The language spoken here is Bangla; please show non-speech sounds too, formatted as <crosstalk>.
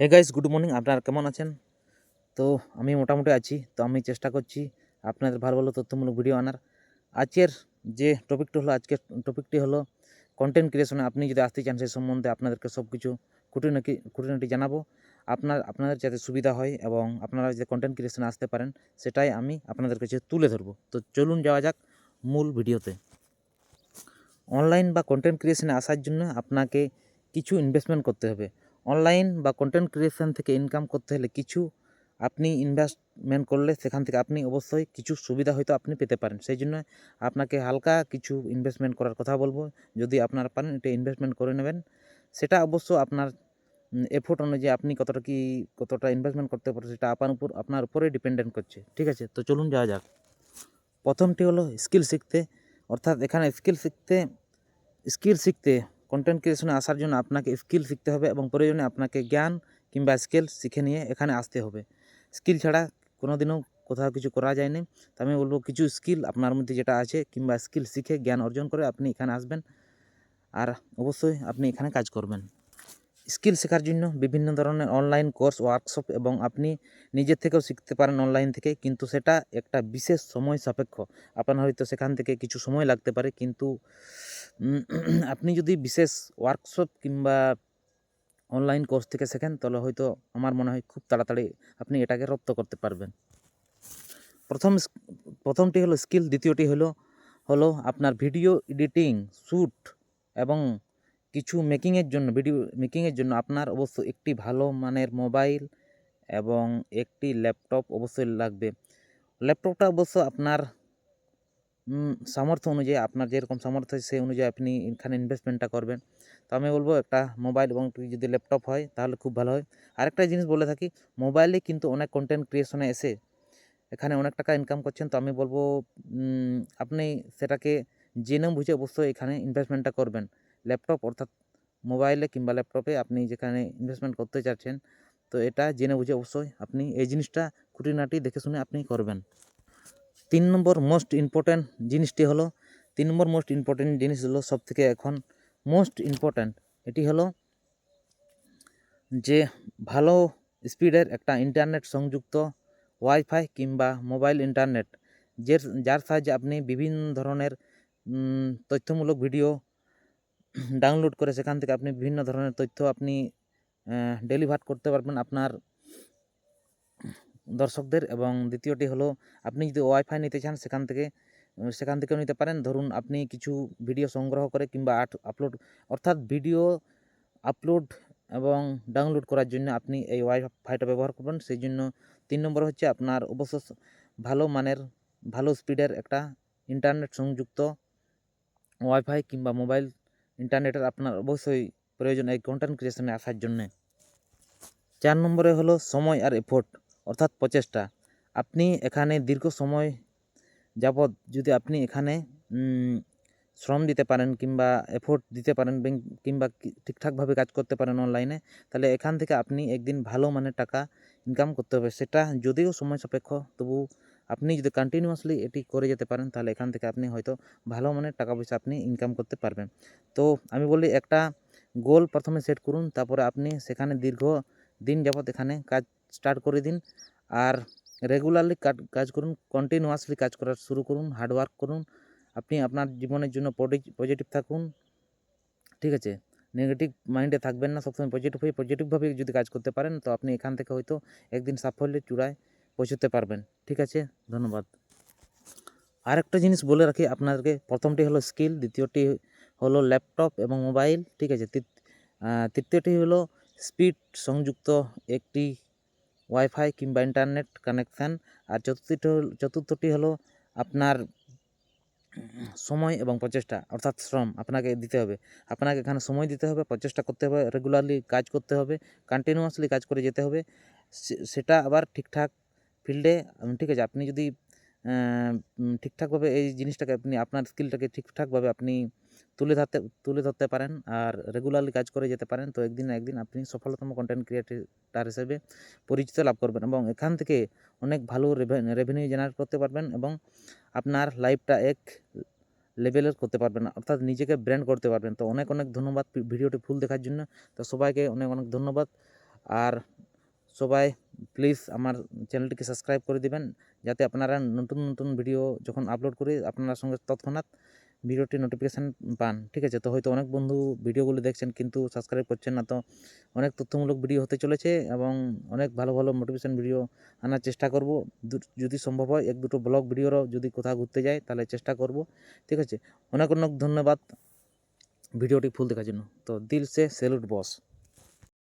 হে গাইস গুড মর্নিং আপনারা কেমন আছেন? তো আমি মোটামুটি আছি, তো আমি চেষ্টা করছি আপনাদের ভালো ভালো তথ্যমূলক ভিডিও আনার। আজকের যে টপিকটা হলো, আজকের টপিকটি হলো কন্টেন্ট ক্রিয়েশনে আপনি যদি আসতে চান সেই সম্বন্ধে আপনাদেরকে সব কিছু খুঁটিনাটি খুঁটিনাটি জানাব। আপনার, আপনাদের যাতে সুবিধা হয় এবং আপনারা যাতে কন্টেন্ট ক্রিয়েশনে আসতে পারেন, সেটাই আমি আপনাদের কাছে তুলে ধরবো। তো চলুন যাওয়া যাক মূল ভিডিওতে অনলাইন বা কন্টেন্ট ক্রিয়েশনে আসার জন্য আপনাকে কিছু ইনভেস্টমেন্ট করতে হবে। অনলাইন বা কন্টেন্ট ক্রিয়েশন থেকে ইনকাম করতে হলে কিছু আপনি ইনভেস্টমেন্ট করলে সেখান থেকে আপনি অবশ্যই কিছু সুবিধা হয়তো আপনি পেতে পারেন। সেই জন্য আপনাকে হালকা কিছু ইনভেস্টমেন্ট করার কথা বলব। যদি আপনারা পারেন এটা ইনভেস্টমেন্ট করে নেবেন। সেটা অবশ্য আপনার এফোর্ট অনুযায়ী আপনি কতটা কি, কতটা ইনভেস্টমেন্ট করতে পারেন সেটা আপনার উপর, আপনার উপরে ডিপেন্ডেন্ট করছে। ঠিক আছে? তো চলুন যাওয়া যাক। প্রথমটি হলো স্কিল শিখতে। অর্থাৎ এখানে স্কিল শিখতে স্কিল শিখতে কন্টেন্ট ক্রিয়েশনে আসার জন্য আপনাকে স্কিল শিখতে হবে এবং প্রয়োজনে আপনাকে জ্ঞান কিংবা স্কিল শিখে নিয়ে এখানে আসতে হবে। স্কিল ছাড়া কোনো দিনও কোথাও কিছু করা যায় যায়নি। তো আমি বলব কিছু স্কিল আপনার মধ্যে যেটা আছে কিংবা স্কিল শিখে জ্ঞান অর্জন করে আপনি এখানে আসবেন। আর অবশ্যই আপনি এখানে কাজ করবেন। স্কিল শেখার জন্য বিভিন্ন ধরনের অনলাইন কোর্স ওয়ার্কশপ এবং আপনি নিজের থেকেও শিখতে পারেন অনলাইন থেকে। কিন্তু সেটা একটা বিশেষ সময় সাপেক্ষ। আপনার হয়তো সেখান থেকে কিছু সময় লাগতে পারে, কিন্তু <clears throat> আপনি যদি বিশেষ ওয়ার্কশপ কিংবা অনলাইন কোর্স থেকে শেখেন, তাহলে হয়তো আমার মনে হয় খুব তাড়াতাড়ি আপনি এটাকে রপ্ত করতে পারবেন। প্রথম প্রথমটি হলো স্কিল দ্বিতীয়টি হলো হলো আপনার ভিডিও এডিটিং শ্যুট এবং কিছু মেকিংয়ের জন্য ভিডিও মেকিংয়ের জন্য আপনার অবশ্য একটি ভালো মানের মোবাইল এবং একটি ল্যাপটপ অবশ্যই লাগবে। ল্যাপটপটা অবশ্য আপনার সামর্থ্য অনুযায়ী, আপনার যেরকম সামর্থ্য সেই অনুযায়ী আপনি এখানে ইনভেস্টমেন্টটা করবেন। তো আমি বলব একটা মোবাইল এবং যদি ল্যাপটপ হয়, তাহলে খুব ভালো হয়। আরেকটা জিনিস বলে থাকি মোবাইলে কিন্তু অনেক কন্টেন্ট ক্রিয়েশনে এসে এখানে অনেক টাকা ইনকাম করছেন। তো আমি বলব আপনি সেটাকে জেনে বুঝে অবশ্যই এখানে ইনভেস্টমেন্টটা করবেন। ল্যাপটপ অর্থাৎ মোবাইলে কিংবা ল্যাপটপে আপনি যেখানে ইনভেস্টমেন্ট করতে চাচ্ছেন, তো এটা জেনে বুঝে অবশ্যই আপনি এই জিনিসটা খুঁটিনাটি দেখে শুনে আপনি করবেন। তিন নম্বর মোস্ট ইম্পর্ট্যান্ট জিনিসটি হলো, তিন নম্বর মোস্ট ইম্পর্ট্যান্ট জিনিস হলো সব থেকে এখন মোস্ট ইম্পর্ট্যান্ট এটি হলো যে ভালো স্পিডের একটা ইন্টারনেট সংযুক্ত ওয়াইফাই কিংবা মোবাইল ইন্টারনেট যে যার সাহায্যে আপনি বিভিন্ন ধরনের তথ্যমূলক ভিডিও ডাউনলোড করে সেখান থেকে আপনি বিভিন্ন ধরনের তথ্য আপনি ডেলিভার করতে পারবেন আপনার দর্শকদের। এবং দ্বিতীয়টি হলো, আপনি যদি ওয়াইফাই নিতে চান সেখান থেকে সেখান থেকেও নিতে পারেন। ধরুন আপনি কিছু ভিডিও সংগ্রহ করে কিংবা আপলোড অর্থাৎ ভিডিও আপলোড এবং ডাউনলোড করার জন্য আপনি এই ওয়াইফাইটা ব্যবহার করবেন। সেই জন্য তিন নম্বর হচ্ছে আপনার অবশ্য ভালো মানের, ভালো স্পিডের একটা ইন্টারনেট সংযুক্ত ওয়াইফাই কিংবা মোবাইল ইন্টারনেটের আপনার অবশ্যই প্রয়োজন এই কন্টেন্ট ক্রিয়েশনে আসার জন্যে। চার নম্বরে হলো সময় আর এফোর্ট অর্থাৎ প্রচেষ্টা। আপনি এখানে দীর্ঘ সময় যাবৎ যদি আপনি এখানে শ্রম দিতে পারেন কিংবা এফোর্ট দিতে পারেন কিংবা ঠিকঠাকভাবে কাজ করতে পারেন অনলাইনে তাহলে এখান থেকে আপনি একদিন ভালো মানের টাকা ইনকাম করতে হবে। সেটা যদিও সময় সাপেক্ষ, তবু আপনি যদি কন্টিনিউয়াসলি এটি করে যেতে পারেন, তাহলে এখান থেকে আপনি হয়তো ভালো মানের টাকা পয়সা আপনি ইনকাম করতে পারবেন। তো আমি বলি একটা গোল প্রথমে সেট করুন, তারপরে আপনি সেখানে দীর্ঘ দিন যাবৎ এখানে কাজ স্টার্ট করে দিন। আর রেগুলারলি কাজ করুন কন্টিনিউয়াসলি কাজ করা শুরু করুন হার্ডওয়ার্ক করুন। আপনি আপনার জীবনের জন্য পজিটিভ থাকুন, ঠিক আছে? নেগেটিভ মাইন্ডে থাকবেন না, সবসময় পজিটিভ হয়ে পজিটিভভাবে যদি কাজ করতে পারেন, তো আপনি এখান থেকে হয়তো একদিন সাফল্যের চূড়ায় পৌঁছতে পারবেন। ঠিক আছে? ধন্যবাদ। আরেকটা জিনিস বলে রাখি আপনাদেরকে। প্রথমটি হলো স্কিল, দ্বিতীয়টি হলো ল্যাপটপ এবং মোবাইল। ঠিক আছে? তৃত- তৃতীয়টি হলো স্পিড সংযুক্ত একটি ওয়াইফাই কিংবা ইন্টারনেট কানেকশান। আর চতুর্থটি চতুর্থটি হলো আপনার সময় এবং প্রচেষ্টা, অর্থাৎ শ্রম আপনাকে দিতে হবে। আপনাকে এখানে সময় দিতে হবে, প্রচেষ্টা করতে হবে রেগুলারলি কাজ করতে হবে কন্টিনিউয়াসলি কাজ করে যেতে হবে। সেটা আবার ঠিকঠাক ফিল্ডে ঠিক আছে, আপনি যদি ঠিকঠাকভাবে এই জিনিসটাকে আপনি, আপনার স্কিলটাকে ঠিকঠাকভাবে আপনি তুলে ধরতে তুলে ধরতে পারেন আর রেগুলারলি কাজ করে যেতে পারেন, তো একদিন না একদিন আপনি সফলতম কন্টেন্ট ক্রিয়েটার হিসেবে পরিচিত লাভ করবেন এবং এখান থেকে অনেক ভালো রেভিনিউ জেনারেট করতে পারবেন এবং আপনার লাইফটা এক লেভেলের করতে পারবেন, অর্থাৎ নিজেকে ব্র্যান্ড করতে পারবেন। তো অনেক অনেক ধন্যবাদ, ভিডিওটি ফুল দেখার জন্য। তো সবাইকে অনেক অনেক ধন্যবাদ। আর সবাই প্লিজ আমার চ্যানেলটিকে সাবস্ক্রাইব করে দিবেন, যাতে আপনারা নতুন নতুন ভিডিও যখন আপলোড করি, আপনার সঙ্গে তৎক্ষণাৎ ভিডিওটি নোটিফিকেশান পান। ঠিক আছে? তো হয়তো অনেক বন্ধু ভিডিওগুলো দেখছেন কিন্তু সাবস্ক্রাইব করছেন না, তো অনেক তথ্যমূলক ভিডিও হতে চলেছে এবং অনেক ভালো ভালো মোটিভেশন ভিডিও আনার চেষ্টা করব। যদি সম্ভব হয়, এক দুটো ব্লগ ভিডিওরও যদি কোথাও ঘুরতে যাই, তাহলে চেষ্টা করব। ঠিক আছে? অনেক অনেক ধন্যবাদ ভিডিওটি ফুল দেখার জন্য। তো দিল সে সেলুট বস